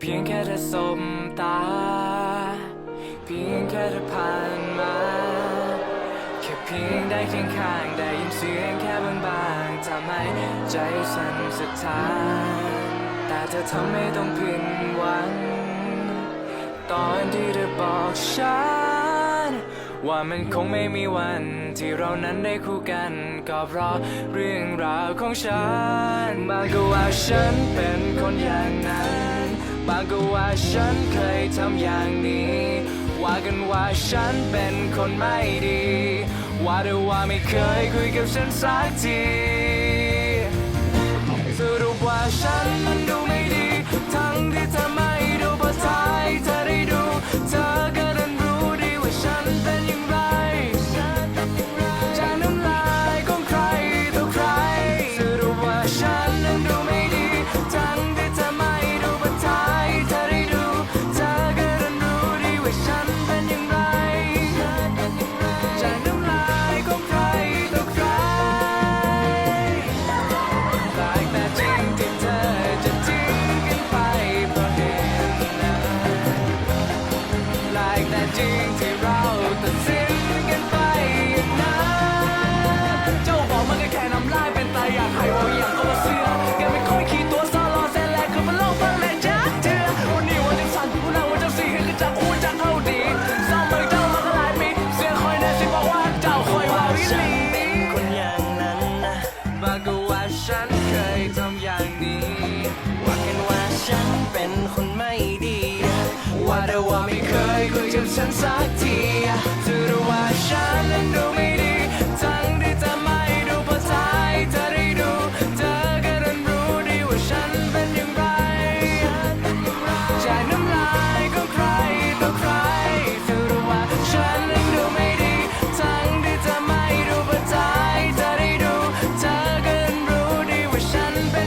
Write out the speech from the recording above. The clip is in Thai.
เพียงแค่เธอสบตา เพียงแค่เธอผ่านมา แค่เพียงได้เคียงข้างได้ยินเสียงแค่บางบางๆทำให้ใจสั่นสะท้านแต่เธอทำให้ต้องผิดหวัง ตอนที่เธอบอกฉัน ว่ามันคงไม่มีวันที่เรานั้นได้คู่กัน ก็เพราะเรื่องราวของฉันบางก็ว่าฉันเป็นคนอย่างนั้น ก็ว่าฉันเคยทำอย่างนี้ ว่ากันว่าฉันเป็นคนไม่ดี ว่าแต่ว่าไม่เคยคุยกับฉันสักที เคยทำอย่างนี้ ว่ากันว่าฉันเป็นคนไม่ดี ว่าแต่ว่าไม่เคยคุยกับฉันสักที shining back.